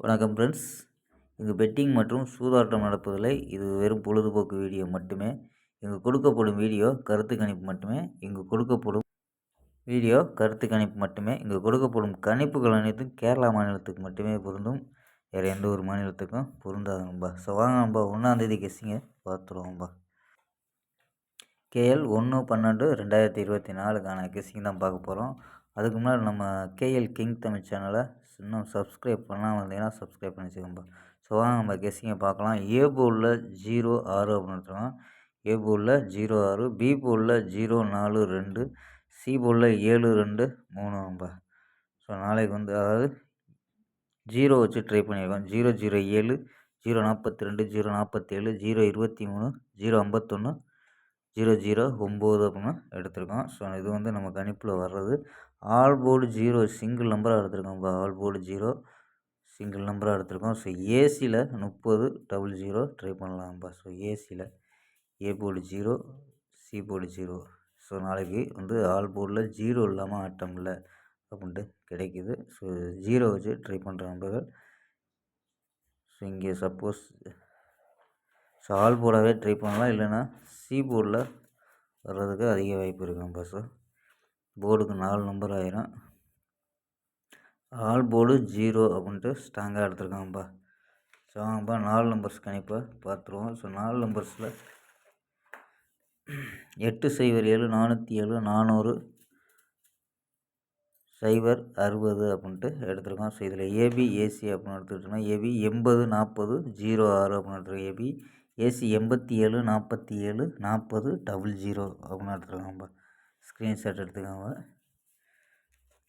வணக்கம் ஃப்ரெண்ட்ஸ் இங்கு பெட்டிங் மற்றும் சூதாட்டம் நடப்பதில்லை. இது வெறும் பொழுதுபோக்கு வீடியோ மட்டுமே. இங்கு கொடுக்கப்படும் வீடியோ கருத்து கணிப்பு மட்டுமே. இங்கு கொடுக்கப்படும் வீடியோ கருத்து கணிப்பு மட்டுமே. இங்கு கொடுக்கப்படும் கணிப்புகள் அனைத்தும் கேரளா மாநிலத்துக்கு மட்டுமே பொருந்தும். வேறு எந்த ஒரு மாநிலத்துக்கும் பொருந்தாது நம்பா ஸோ வாங்க நம்பா ஒன்றாந்தேதி கெஸ்ஸிங்க பார்த்துருவோம்பா கேஎல் ஒன்று பன்னெண்டு ரெண்டாயிரத்தி இருபத்தி நாலுக்கான கெஸ்ஸிங் தான் பார்க்க போகிறோம் அதுக்கு முன்னாடி நம்ம கேஎல் கிங் தமிழ் சேனலை இன்னும் சப்ஸ்கிரைப் பண்ணாமல் இருந்தீங்கன்னா சப்ஸ்கிரைப் பண்ணி வச்சுக்கோங்க. ஸோ வாங்க நம்ம கெஸ்ஸிங்கை பார்க்கலாம். ஏ போலில் ஜீரோ ஆறு அப்படின்னு எடுத்துக்கலாம் ஏ போலில் ஜீரோ ஆறு பி போலில் ஜீரோ நாலு ரெண்டு சி போலில் ஏழு ரெண்டு மூணு நம்ம ஸோ நாளைக்கு வந்து அதாவது ஜீரோ வச்சு ட்ரை பண்ணியிருக்கோம். ஜீரோ ஜீரோ ஏழு ஜீரோ நாற்பத்தி ரெண்டு ஜீரோ நாற்பத்தேழு ஜீரோ இருபத்தி மூணு ஜீரோ ஐம்பத்தொன்று ஜீரோ ஜீரோ ஒம்பது அப்படின்னு எடுத்திருக்கோம். ஸோ இது வந்து நம்ம கணிப்பில் வர்றது ஆல் போர்டு ஜீரோ சிங்கிள் நம்பராக எடுத்திருக்கோம். இப்போ ஆல் போர்டு ஜீரோ சிங்கிள் நம்பராக எடுத்திருக்கோம். ஸோ ஏசியில் முப்பது டபுள் ஜீரோ ட்ரை பண்ணலாம்ப்பா ஸோ ஏசியில் A board zero C board zero so நாளைக்கு வந்து ஆல் போர்டில் ஜீரோ இல்லாமல் ஆட்டம் இல்லை அப்படின்ட்டு கிடைக்கிது. ஸோ ஜீரோ வச்சு ட்ரை பண்ணுற நம்பர்கள் ஸோ இங்கே சப்போஸ் ஸோ ஆல் போர்டாகவே ட்ரை பண்ணலாம். இல்லைன்னா சி போர்டில் வர்றதுக்கு அதிக வாய்ப்பு இருக்கும் பஸ்ஸு போர்டுக்கு நாலு நம்பர் ஆயிரும். ஆல் போர்டு ஜீரோ அப்படின்ட்டு ஸ்ட்ராங்காக எடுத்துருக்காங்கப்பா ஸோ வாங்கப்பா நாலு நம்பர்ஸ் கணிப்பாக பார்த்துருவோம். ஸோ நாலு நம்பர்ஸில் எட்டு சைபர் ஏழு நானூற்றி ஏழு நானூறு சைபர் அறுபது அப்படின்ட்டு எடுத்துருக்கோம். ஸோ இதில் ஏபி ஏசி அப்படின்னு எடுத்துக்கிட்டோம்னா ஏபி எண்பது நாற்பது ஜீரோ ஆறு அப்படின்னு எடுத்துருக்கோம். ஏபி ஏசி எண்பத்தி ஏழு நாற்பத்தி ஏழு நாற்பது டபுள் ஜீரோ. அப்படின்னு எடுத்துருக்காங்கப்பா ஸ்க்ரீன்ஷாட் எடுத்துக்கோங்க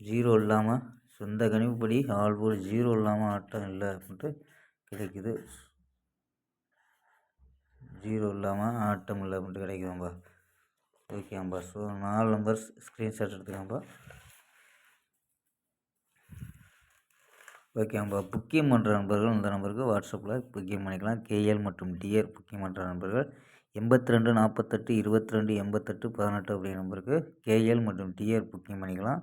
ஜீரோ இல்லாமல் சொந்த கணிப்புப்படி ஆல் போல் ஜீரோ இல்லாமல் ஆட்டம் இல்லை அப்படின்ட்டு கிடைக்குது. ஜீரோ இல்லாமல் ஆட்டம் இல்லை அப்படின்ட்டு கிடைக்குதும்பா ஓகேம்பா ஸோ நாலு நம்பர்ஸ் ஸ்க்ரீன்ஷாட் எடுத்துக்கோம்பா ஓகேம்பா புக்கிங் பண்ணுற நண்பர்கள் இந்த நம்பருக்கு வாட்ஸ்அப்பில் புக்கிங் பண்ணிக்கலாம். கேஎல் மற்றும் டிஆர் புக்கிங் பண்ணுற நண்பர்கள். எண்பத்தி ரெண்டு நாற்பத்தெட்டு இருபத்தி ரெண்டு எண்பத்தெட்டு பதினெட்டு அப்படிங்கிற நம்பருக்கு கேஎல் மற்றும் டிஆர் புக்கிங் பண்ணிக்கலாம்.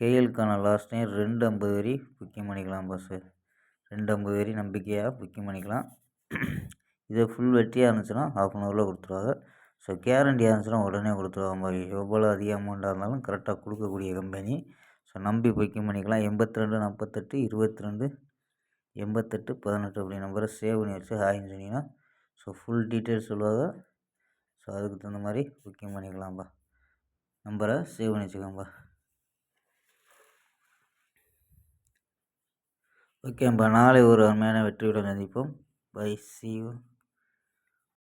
கேஎலுக்கான லாஸ்ட் டைம் ரெண்டு ஐம்பது வரி புக்கிங் பண்ணிக்கலாம் பஸ்ஸு ரெண்டு ஐம்பது வரி நம்பிக்கையாக புக்கிங் பண்ணிக்கலாம். இது ஃபுல் வெட்டியாக இருந்துச்சுன்னா ஹாஃப் அன் ஹவரில் கொடுத்துருவாங்க. ஸோ கேரண்டியாக இருந்துச்சுன்னா உடனே கொடுத்துருவாங்க. எவ்வளோ அதிக அமௌண்ட்டாக இருந்தாலும் கரெக்டாக கொடுக்கக்கூடிய கம்பெனி ஸோ நம்பி புக்கிங் பண்ணிக்கலாம் எண்பத்தி ரெண்டு நாற்பத்தெட்டு இருபத்தி ரெண்டு எண்பத்தெட்டு பதினெட்டு அப்படி நம்பரை சேவ் பண்ணி வச்சு ஹாய்னு சொன்னீங்கன்னா ஸோ ஃபுல் டீட்டெயில்ஸ் சொல்லுவாங்க. ஸோ அதுக்கு தகுந்த மாதிரி புக்கிங் பண்ணிக்கலாம்ப்பா நம்பரை சேவ் பண்ணி வச்சுக்கோங்கப்பா ஓகேப்பா நாளை ஒரு அருமையான வெற்றியுடன் சந்திப்போம். By C you